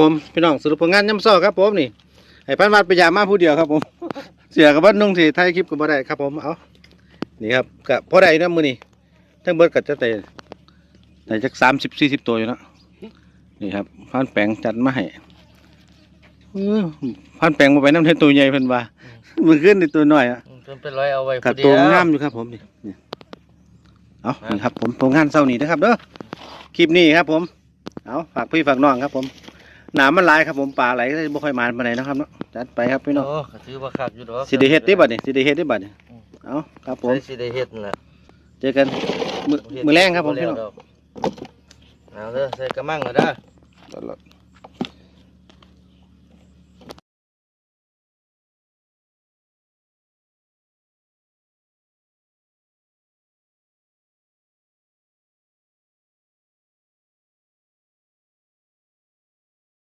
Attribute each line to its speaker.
Speaker 1: ผมพี่น้องสรุปผลงานย่ำซ้อครับผมนี่ให้พันวัดไปยามมาผู้เดียวครับผม เสียกับว่านุ่งที่ถ่ายคลิปก็บ่ได้ครับผมเอานี่ครับก็พอได้นะมือนี่ทั้งเบิดก็จะได้ได้จักสามสิบสี่สิบตัวอยู่เนาะนี่ครับพันแปลงจัดมาให้เออพันแปลงมาไปน้ำเทนตัวใหญ่เพิ่นว่ามือขึ้นในตัวน้อยอะ
Speaker 2: จนเป็นร้อยเอาไว้
Speaker 1: กับ
Speaker 2: ผู้เดี
Speaker 1: ตัว
Speaker 2: ยว
Speaker 1: งามอยู่ครับผมนี่นี่เอานี่ครับผมผลงานเศร้านี้นะครับเด้อคลิปนี้ครับผมเอาฝากพี่ฝากน้องครับผม หนามันหลายครับผมปลาไหลก็เลยบ่ค่อยมาปานใดนะครับเนาะจัดไปครับพี่น้อง
Speaker 2: โอ้ก็ถือว่าคักอยู่ดอก
Speaker 1: สิได้เฮ็ดได้บัดนี่สิได้เฮ็ดได้บัดนี่เอาครับผม
Speaker 2: ใช่สิได้เฮ็ดนั่นแหละ
Speaker 1: เจอกันมือมือแรงครับผมพี่น้อง
Speaker 2: เอาเด้อใส่กระมังเลยเด้อ
Speaker 1: ตลอด